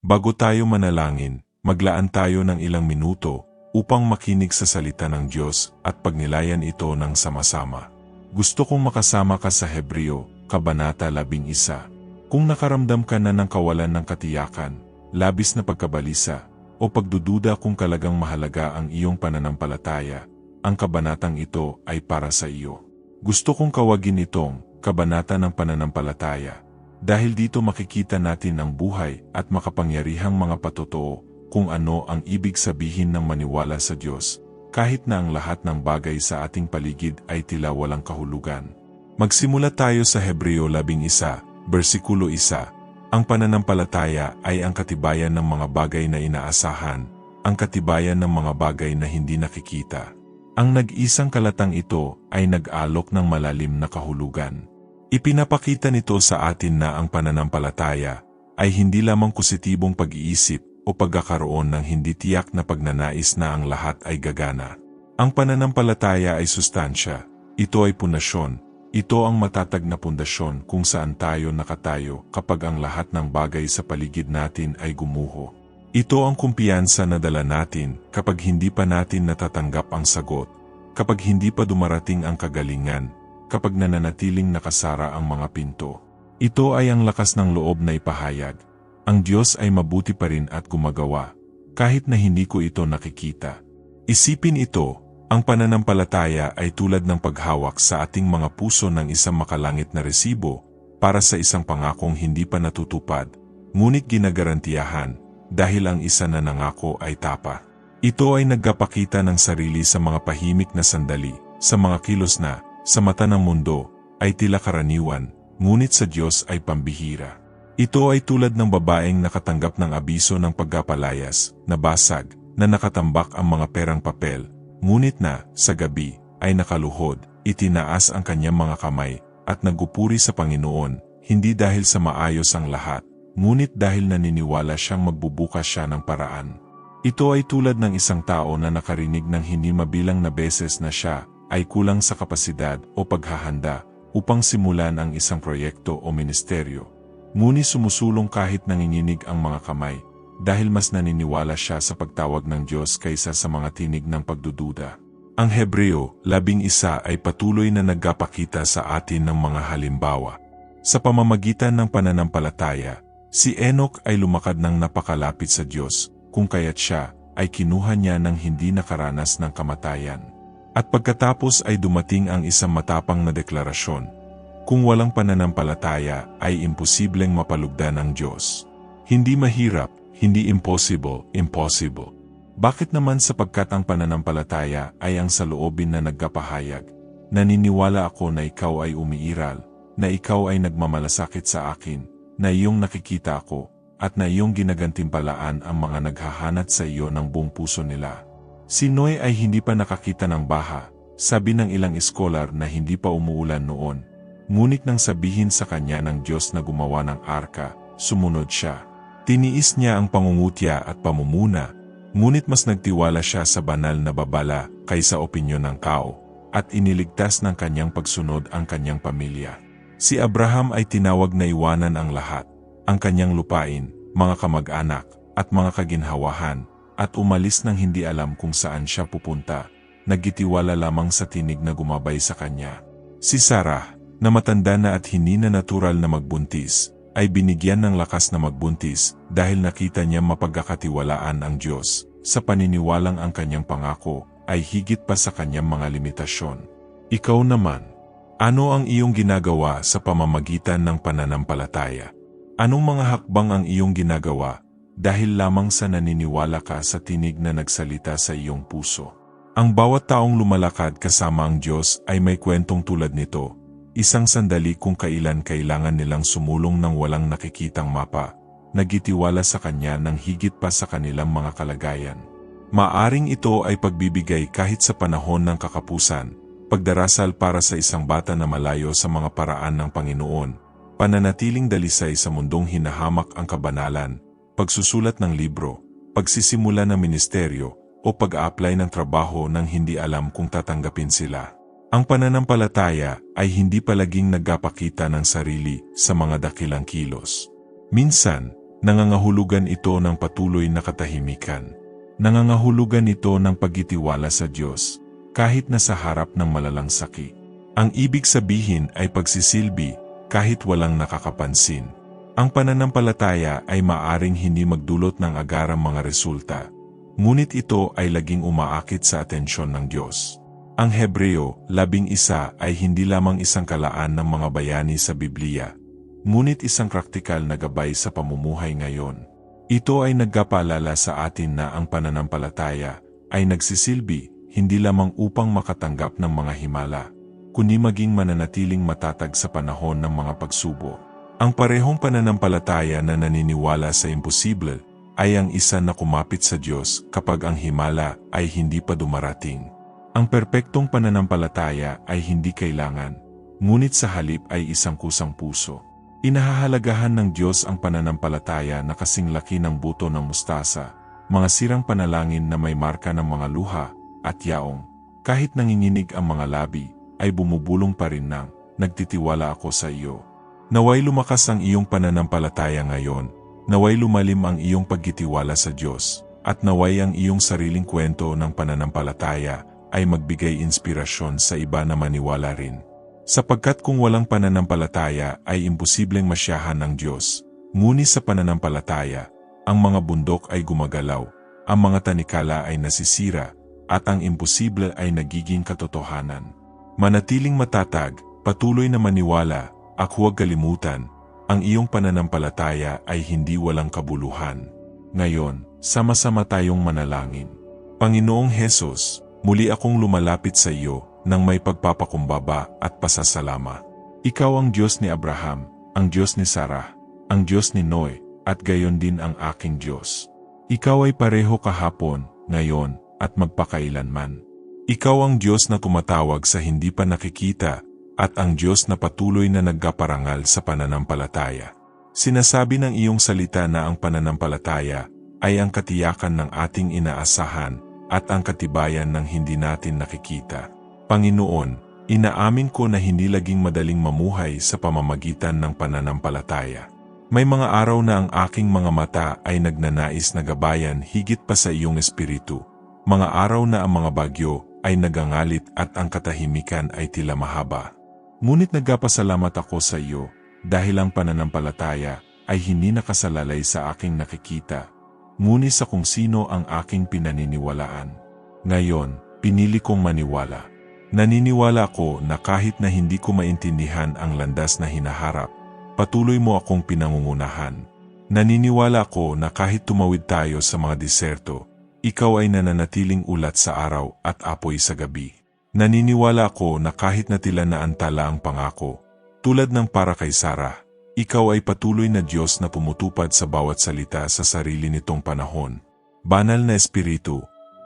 Bago tayo manalangin, maglaan tayo ng ilang minuto upang makinig sa salita ng Diyos at pagnilayan ito ng sama-sama. Gusto kong makasama ka sa Hebreo, Kabanata 11. Kung nakaramdam ka na ng kawalan ng katiyakan, labis na pagkabalisa, o pagdududa kung kalagang mahalaga ang iyong pananampalataya, ang kabanatang ito ay para sa iyo. Gusto kong kawagin itong Kabanata ng Pananampalataya dahil dito makikita natin ang buhay at makapangyarihang mga patotoo kung ano ang ibig sabihin ng maniwala sa Diyos, kahit na ang lahat ng bagay sa ating paligid ay tila walang kahulugan. Magsimula tayo sa Hebreo 11, versikulo 1. Ang pananampalataya ay ang katibayan ng mga bagay na inaasahan, ang katibayan ng mga bagay na hindi nakikita. Ang nag-isang kalatang ito ay nag-alok ng malalim na kahulugan. Ipinapakita nito sa atin na ang pananampalataya ay hindi lamang positibong pag-iisip o pagkakaroon ng hindi tiyak na pagnanais na ang lahat ay gagana. Ang pananampalataya ay sustansya, ito ay punasyon, ito ang matatag na pundasyon kung saan tayo nakatayo kapag ang lahat ng bagay sa paligid natin ay gumuho. Ito ang kumpiyansa na dala natin kapag hindi pa natin natatanggap ang sagot, kapag hindi pa dumarating ang kagalingan, kapag nananatiling nakasara ang mga pinto. Ito ay ang lakas ng loob na ipahayag. Ang Diyos ay mabuti pa rin at gumagawa, kahit na hindi ko ito nakikita. Isipin ito, ang pananampalataya ay tulad ng paghawak sa ating mga puso ng isang makalangit na resibo para sa isang pangakong hindi pa natutupad, ngunit ginagarantiyahan dahil ang isa na nangako ay tapa. Ito ay nagkapakita ng sarili sa mga pahimik na sandali, sa mga kilos na, sa mata ng mundo, ay tila karaniwan, ngunit sa Diyos ay pambihira. Ito ay tulad ng babaeng nakatanggap ng abiso ng pagkapalayas, na basag, na nakatambak ang mga perang papel, ngunit na, sa gabi, ay nakaluhod, itinaas ang kanyang mga kamay, at nagupuri sa Panginoon, hindi dahil sa maayos ang lahat, ngunit dahil naniniwala siyang magbubukas siya ng paraan. Ito ay tulad ng isang tao na nakarinig ng hindi mabilang na beses na siya ay kulang sa kapasidad o paghahanda upang simulan ang isang proyekto o ministeryo. Ngunit sumusulong kahit nanginginig ang mga kamay dahil mas naniniwala siya sa pagtawag ng Diyos kaysa sa mga tinig ng pagdududa. Ang Hebreo, labing isa ay patuloy na nagkapakita sa atin ng mga halimbawa. Sa pamamagitan ng pananampalataya, si Enoch ay lumakad ng napakalapit sa Diyos, kung kaya't siya ay kinuha niya ng hindi nakaranas ng kamatayan. At pagkatapos ay dumating ang isang matapang na deklarasyon. Kung walang pananampalataya ay imposibleng mapalugdan ng Diyos. Hindi mahirap, hindi impossible, impossible. Bakit naman sapagkat ang pananampalataya ay ang saloobin na nagkapahayag? Naniniwala ako na ikaw ay umiiral, na ikaw ay nagmamalasakit sa akin, na iyong nakikita ako, at na iyong ginagantimpalaan ang mga naghahanat sa iyo ng buong puso nila. Si Noe ay hindi pa nakakita ng baha, sabi ng ilang iskolar na hindi pa umuulan noon. Ngunit nang sabihin sa kanya ng Diyos na gumawa ng arka, sumunod siya. Tiniis niya ang pangungutya at pamumuna, ngunit mas nagtiwala siya sa banal na babala kaysa opinyon ng tao, at iniligtas ng kanyang pagsunod ang kanyang pamilya. Si Abraham ay tinawag na iwanan ang lahat, ang kanyang lupain, mga kamag-anak, at mga kaginhawahan, at umalis nang hindi alam kung saan siya pupunta, nagitiwala lamang sa tinig na gumabay sa kanya. Si Sarah, na matanda na at hindi na natural na magbuntis, ay binigyan ng lakas na magbuntis dahil nakita niya mapagkakatiwalaan ang Diyos sa paniniwalang ang kanyang pangako ay higit pa sa kanyang mga limitasyon. Ikaw naman, ano ang iyong ginagawa sa pamamagitan ng pananampalataya? Anong mga hakbang ang iyong ginagawa dahil lamang sa naniniwala ka sa tinig na nagsalita sa iyong puso. Ang bawat taong lumalakad kasama ang Diyos ay may kwentong tulad nito, isang sandali kung kailan kailangan nilang sumulong ng walang nakikitang mapa, nagitiwala sa Kanya ng higit pa sa kanilang mga kalagayan. Maaring ito ay pagbibigay kahit sa panahon ng kakapusan, pagdarasal para sa isang bata na malayo sa mga paraan ng Panginoon, pananatiling dalisay sa mundong hinahamak ang kabanalan, pagsusulat ng libro, pagsisimula ng ministeryo, o pag-a-apply ng trabaho nang hindi alam kung tatanggapin sila. Ang pananampalataya ay hindi palaging nagpapakita ng sarili sa mga dakilang kilos. Minsan, Nangangahulugan ito ng patuloy na katahimikan. Nangangahulugan ito ng pagitiwala sa Diyos, kahit na sa harap ng malalang sakit. Ang ibig sabihin ay pagsisilbi, kahit walang nakakapansin. Ang pananampalataya ay maaring hindi magdulot ng agarang mga resulta, ngunit ito ay laging umaakit sa atensyon ng Diyos. Ang Hebreo, labing isa ay hindi lamang isang kalaan ng mga bayani sa Biblia, ngunit isang praktikal na gabay sa pamumuhay ngayon. Ito ay nagkapaalala sa atin na ang pananampalataya ay nagsisilbi hindi lamang upang makatanggap ng mga himala, kundi maging mananatiling matatag sa panahon ng mga pagsubo. Ang parehong pananampalataya na naniniwala sa imposible ay ang isa na kumapit sa Diyos kapag ang himala ay hindi pa dumarating. Ang perpektong pananampalataya ay hindi kailangan, ngunit sa halip ay isang kusang puso. Inahahalagahan ng Diyos ang pananampalataya na kasing laki ng buto ng mustasa, mga sirang panalangin na may marka ng mga luha at yaong. Kahit nanginginig ang mga labi, ay bumubulong pa rin ng, nagtitiwala ako sa iyo. Naway lumakas ang iyong pananampalataya ngayon, naway lumalim ang iyong pagkitiwala sa Diyos, at naway ang iyong sariling kwento ng pananampalataya ay magbigay inspirasyon sa iba na maniwala rin. Sapagkat kung walang pananampalataya ay imposibleng masyahan ng Diyos. Ngunit sa pananampalataya, ang mga bundok ay gumagalaw, ang mga tanikala ay nasisira, at ang imposible ay nagiging katotohanan. Manatiling matatag, patuloy na maniwala, at huwag kalimutan, ang iyong pananampalataya ay hindi walang kabuluhan. Ngayon, sama-sama tayong manalangin. Panginoong Hesus, muli akong lumalapit sa iyo ng may pagpapakumbaba at pasasalama. Ikaw ang Diyos ni Abraham, ang Diyos ni Sarah, ang Diyos ni Noe, at gayon din ang aking Diyos. Ikaw ay pareho kahapon, ngayon, at magpakailanman. Ikaw ang Diyos na tumatawag sa hindi pa nakikita, at ang Diyos na patuloy na nagkaparangal sa pananampalataya. Sinasabi ng iyong salita na ang pananampalataya ay ang katiyakan ng ating inaasahan at ang katibayan ng hindi natin nakikita. Panginoon, inaamin ko na hindi laging madaling mamuhay sa pamamagitan ng pananampalataya. May mga araw na ang aking mga mata ay nagnanais na gabayan higit pa sa iyong espiritu. Mga araw na ang mga bagyo ay nagangalit at ang katahimikan ay tila mahaba. Ngunit nagpasalamat ako sa iyo dahil ang pananampalataya ay hindi nakasalalay sa aking nakikita, ngunit sa kung sino ang aking pinaniniwalaan. Ngayon, pinili kong maniwala. Naniniwala ko na kahit na hindi ko maintindihan ang landas na hinaharap, patuloy mo akong pinangungunahan. Naniniwala ko na kahit tumawid tayo sa mga diserto, ikaw ay nananatiling ulat sa araw at apoy sa gabi. Naniniwala ko na kahit na tila na antala ang pangako, tulad ng para kay Sarah, ikaw ay patuloy na Diyos na pumutupad sa bawat salita sa sarili nitong panahon. Banal na Espiritu,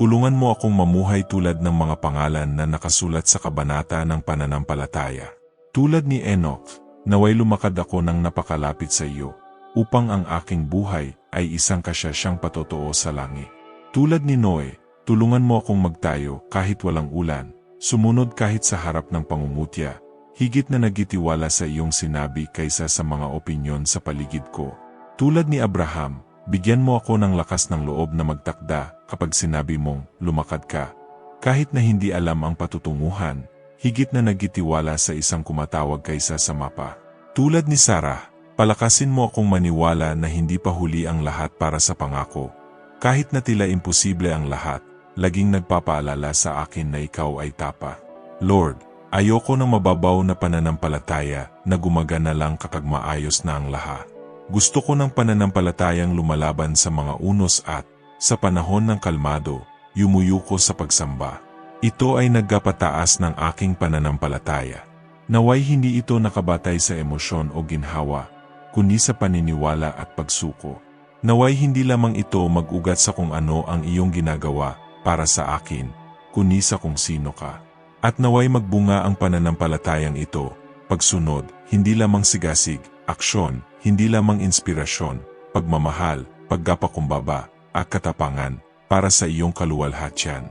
Tulungan mo akong mamuhay tulad ng mga pangalan na nakasulat sa kabanata ng pananampalataya. Tulad ni Enoch, naway lumakad ako ng napakalapit sa iyo, upang ang aking buhay ay isang kasyasyang patotoo sa langit. Tulad ni Noe, tulungan mo akong magtayo kahit walang ulan, sumunod kahit sa harap ng pangungutya, higit na nagitiwala sa iyong sinabi kaysa sa mga opinyon sa paligid ko. Tulad ni Abraham, Bigyan mo ako ng lakas ng loob na magtakda kapag sinabi mong lumakad ka. Kahit na hindi alam ang patutunguhan, higit na nagitiwala sa isang kumatawag kaysa sa mapa. Tulad ni Sarah, palakasin mo akong maniwala na hindi pa huli ang lahat para sa pangako. Kahit na tila imposible ang lahat, laging nagpapaalala sa akin na ikaw ay tapa. Lord, ayoko ng mababaw na pananampalataya na gumagana lang kapag maayos na ang lahat. Gusto ko ng pananampalatayang lumalaban sa mga unos at, sa panahon ng kalmado, yumuyuko sa pagsamba. Ito ay nagkapataas ng aking pananampalataya. Naway hindi ito nakabatay sa emosyon o ginhawa, kundi sa paniniwala at pagsuko. Naway hindi lamang ito mag-ugat sa kung ano ang iyong ginagawa para sa akin, kundi sa kung sino ka. At naway magbunga ang pananampalatayang ito, pagsunod, hindi lamang sigasig, aksyon, hindi lamang inspirasyon, pagmamahal, paggapakumbaba, at katapangan para sa iyong kaluwalhatian.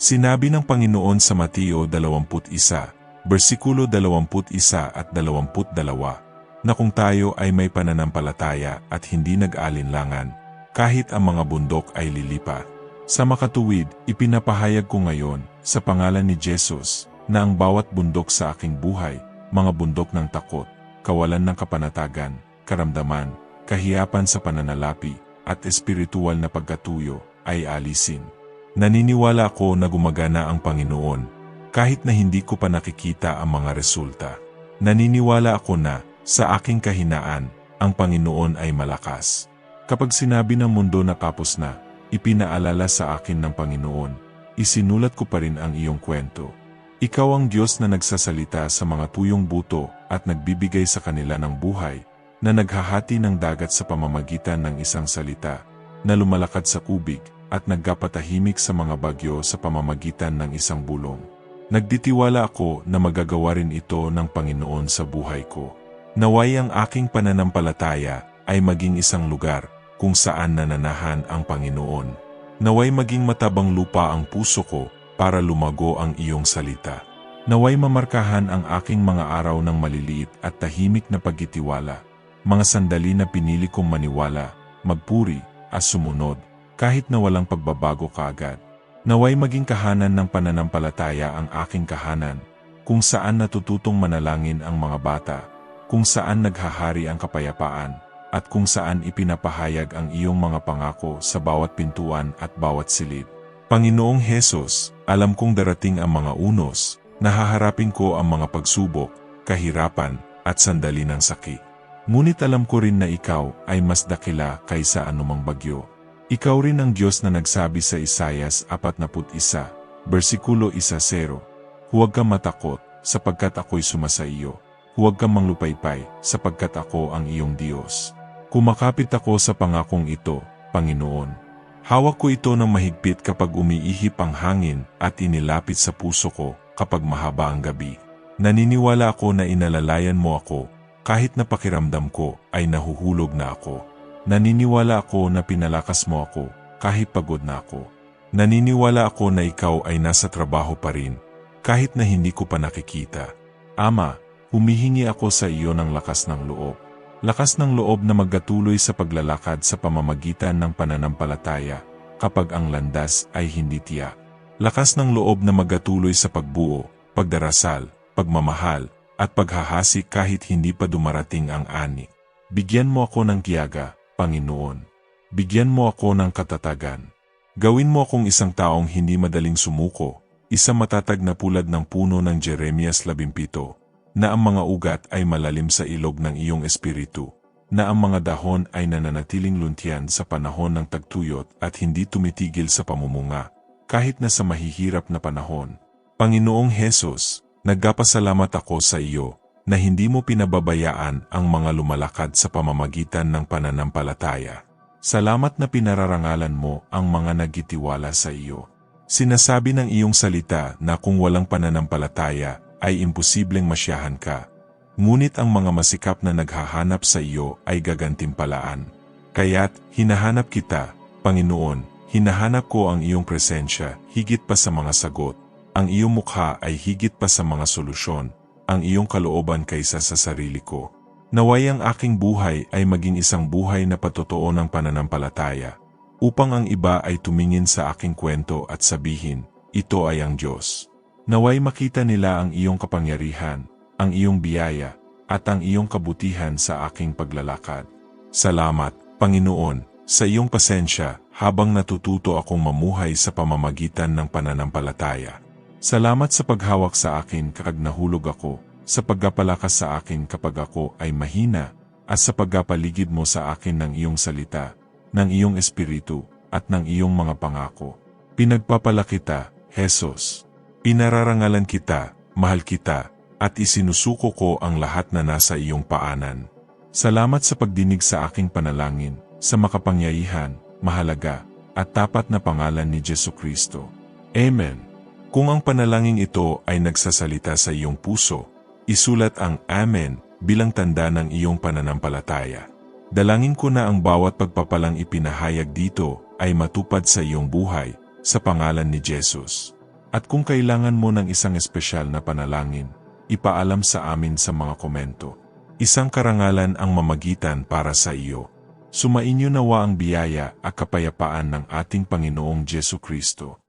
Sinabi ng Panginoon sa Mateo 21, versikulo 21 at 22, na kung tayo ay may pananampalataya at hindi nag-alinlangan, kahit ang mga bundok ay lilipat. Sa makatuwid, ipinapahayag ko ngayon, sa pangalan ni Jesus, na ang bawat bundok sa aking buhay, mga bundok ng takot, kawalan ng kapanatagan, karamdaman, kahiyapan sa pananalapi, at espiritual na pagkatuyo, ay alisin. Naniniwala ako na gumagana ang Panginoon, kahit na hindi ko pa nakikita ang mga resulta. Naniniwala ako na, sa aking kahinaan, ang Panginoon ay malakas. Kapag sinabi ng mundo na kapos na, ipinaalala sa akin ng Panginoon, isinulat ko pa rin ang iyong kwento. Ikaw ang Diyos na nagsasalita sa mga tuyong buto at nagbibigay sa kanila ng buhay, na naghahati ng dagat sa pamamagitan ng isang salita, na lumalakad sa kubig, at nagkapatahimik sa mga bagyo sa pamamagitan ng isang bulong. Nagditiwala ako na magagawa rin ito ng Panginoon sa buhay ko. Naway ang aking pananampalataya ay maging isang lugar kung saan nananahan ang Panginoon. Naway maging matabang lupa ang puso ko para lumago ang iyong salita. Naway mamarkahan ang aking mga araw ng maliliit at tahimik na pagkitiwala, mga sandali na pinili kong maniwala, magpuri, at sumunod, kahit na walang pagbabago kaagad. Naway maging kahanan ng pananampalataya ang aking kahanan, kung saan natututong manalangin ang mga bata, kung saan naghahari ang kapayapaan, at kung saan ipinapahayag ang iyong mga pangako sa bawat pintuan at bawat silid. Panginoong Hesus, alam kong darating ang mga unos, nahaharapin ko ang mga pagsubok, kahirapan, at sandali ng sakit. Ngunit alam ko rin na ikaw ay mas dakila kaysa anumang bagyo. Ikaw rin ang Diyos na nagsabi sa Isayas 41, versikulo 1-0, Huwag kang matakot, sapagkat ako'y sumasa iyo. Huwag kang manglupaypay, sapagkat ako ang iyong Diyos. Kumakapit ako sa pangakong ito, Panginoon. Hawak ko ito ng mahigpit kapag umiihip ang hangin at inilapit sa puso ko kapag mahaba ang gabi. Naniniwala ako na inalalayan mo ako, kahit na pakiramdam ko ay nahuhulog na ako. Naniniwala ako na pinalakas mo ako kahit pagod na ako. Naniniwala ako na ikaw ay nasa trabaho pa rin kahit na hindi ko pa nakikita. Ama, humihingi ako sa iyo ng lakas ng loob. Lakas ng loob na magkatuloy sa paglalakad sa pamamagitan ng pananampalataya kapag ang landas ay hindi tiyak. Lakas ng loob na magkatuloy sa pagbuo, pagdarasal, pagmamahal, at paghahasi kahit hindi pa dumarating ang ani. Bigyan mo ako ng kiyaga, Panginoon. Bigyan mo ako ng katatagan. Gawin mo akong isang taong hindi madaling sumuko, isang matatag na pulad ng puno ng Jeremias 17, na ang mga ugat ay malalim sa ilog ng iyong espiritu, na ang mga dahon ay nananatiling luntian sa panahon ng tagtuyot at hindi tumitigil sa pamumunga, kahit na sa mahihirap na panahon. Panginoong Hesus, nagkapasalamat ako sa iyo, na hindi mo pinababayaan ang mga lumalakad sa pamamagitan ng pananampalataya. Salamat na pinararangalan mo ang mga nagitiwala sa iyo. Sinasabi ng iyong salita na kung walang pananampalataya ay imposibleng masyahan ka. Ngunit ang mga masikap na naghahanap sa iyo ay gagantimpalaan. Kaya't hinahanap kita, Panginoon, hinahanap ko ang iyong presensya higit pa sa mga sagot. Ang iyong mukha ay higit pa sa mga solusyon ang iyong kalooban kaysa sa sarili ko. Naway ang aking buhay ay maging isang buhay na patotoo ng pananampalataya, upang ang iba ay tumingin sa aking kwento at sabihin, ito ay ang Diyos. Naway makita nila ang iyong kapangyarihan, ang iyong biyaya, at ang iyong kabutihan sa aking paglalakad. Salamat, Panginoon, sa iyong pasensya habang natututo akong mamuhay sa pamamagitan ng pananampalataya. Salamat sa paghawak sa akin kapag nahulog ako, sa pagkapalakas sa akin kapag ako ay mahina, at sa pagkapaligid mo sa akin ng iyong salita, ng iyong espiritu, at ng iyong mga pangako. Pinagpapala kita, Jesus. Pinararangalan kita, mahal kita, at isinusuko ko ang lahat na nasa iyong paanan. Salamat sa pagdinig sa aking panalangin, sa makapangyarihan, mahalaga, at tapat na pangalan ni Jesu Kristo. Amen. Kung ang panalangin ito ay nagsasalita sa iyong puso, isulat ang Amen bilang tanda ng iyong pananampalataya. Dalangin ko na ang bawat pagpapalang ipinahayag dito ay matupad sa iyong buhay, sa pangalan ni Jesus. At kung kailangan mo ng isang espesyal na panalangin, ipaalam sa amin sa mga komento. Isang karangalan ang mamagitan para sa iyo. Sumainyo nawa ang biyaya at kapayapaan ng ating Panginoong Jesu Kristo